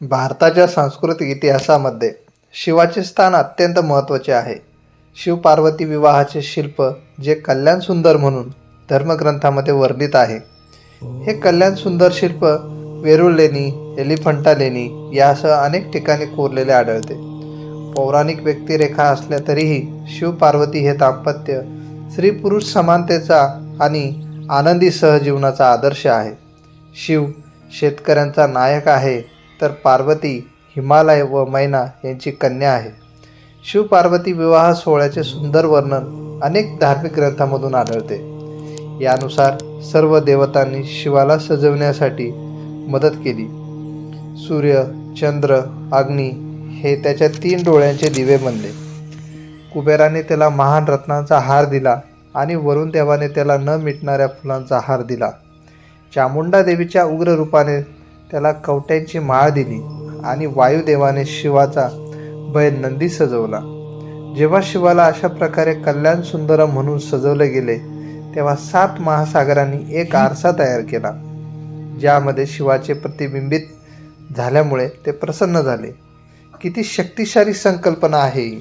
भारताच्या सांस्कृतिक इतिहासामध्ये शिवाचे स्थान अत्यंत महत्त्वाचे आहे. शिवपार्वती विवाहाचे शिल्प जे कल्याण सुंदर म्हणून धर्मग्रंथामध्ये वर्णित आहे. हे कल्याण सुंदर शिल्प वेरूळ लेणी एलिफंटा लेणी यासह अनेक ठिकाणी कोरलेले आढळते. पौराणिक व्यक्तिरेखा असल्या तरीही शिवपार्वती हे दाम्पत्य स्त्री पुरुष समानतेचा आणि आनंदी सहजीवनाचा आदर्श आहे. शिव शेतकऱ्यांचा नायक आहे तर पार्वती हिमालय व मैना यांची कन्या आहे. शिवपार्वती विवाह सोहळ्याचे सुंदर वर्णन अनेक धार्मिक ग्रंथामधून आढळते. यानुसार सर्व देवतांनी शिवाला सजवण्यासाठी मदत केली. सूर्य चंद्र अग्नी हे त्याच्या तीन डोळ्यांचे दिवे बनले. कुबेराने त्याला महान रत्नांचा हार दिला आणि वरुण देवाने त्याला न मिटणाऱ्या फुलांचा हार दिला. चामुंडा देवीच्या उग्र रूपाने त्याला कवट्यांची माळ दिली आणि वायुदेवाने शिवाचा बैल नंदी सजवला. जेव्हा शिवाला अशा प्रकारे कल्याण सुंदरम म्हणून सजवले गेले तेव्हा सात महासागरांनी एक आरसा तयार केला ज्यामध्ये शिवाचे प्रतिबिंबित झाल्यामुळे ते प्रसन्न झाले. किती शक्तिशाली संकल्पना आहे ही.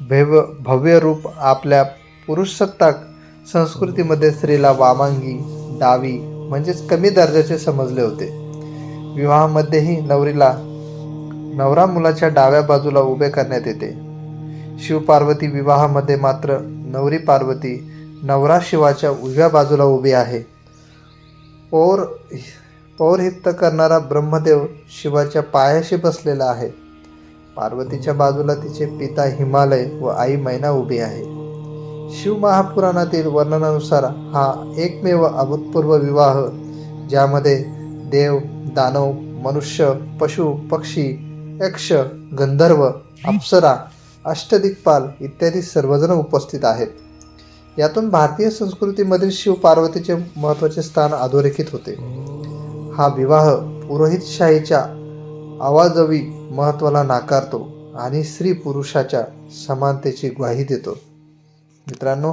भैव भव्य रूप आपल्या पुरुषसत्ताक संस्कृतीमध्ये स्त्रीला वामांगी डावी म्हणजेच कमी दर्जाचे समजले होते. विवाहामध्येही नवरीला नवरा मुलाच्या डाव्या बाजूला उभे करण्यात येते. शिवपार्वती विवाहामध्ये मात्र नवरी पार्वती नवरा शिवाच्या उजव्या बाजूला उभी आहे. पौर पौरहित्य करणारा ब्रह्मदेव शिवाच्या पायाशी बसलेला आहे. पार्वतीच्या बाजूला तिचे पिता हिमालय व आई मैना उभी आहे. शिव महापुराणातील वर्णनानुसार हा एकमेव अभूतपूर्व विवाह ज्यामध्ये देव दानव मनुष्य पशु पक्षी यक्ष गंधर्व अप्सरा अष्टदिक्पाल इत्यादी सर्वजण उपस्थित आहेत. यातून भारतीय संस्कृतीमधील शिव पार्वतीचे महत्त्वाचे स्थान अधोरेखित होते. हा विवाह पुरोहितशाहीच्या आवाजवी महत्त्वाला नाकारतो आणि स्त्री पुरुषाच्या समानतेची ग्वाही देतो. मित्रांनो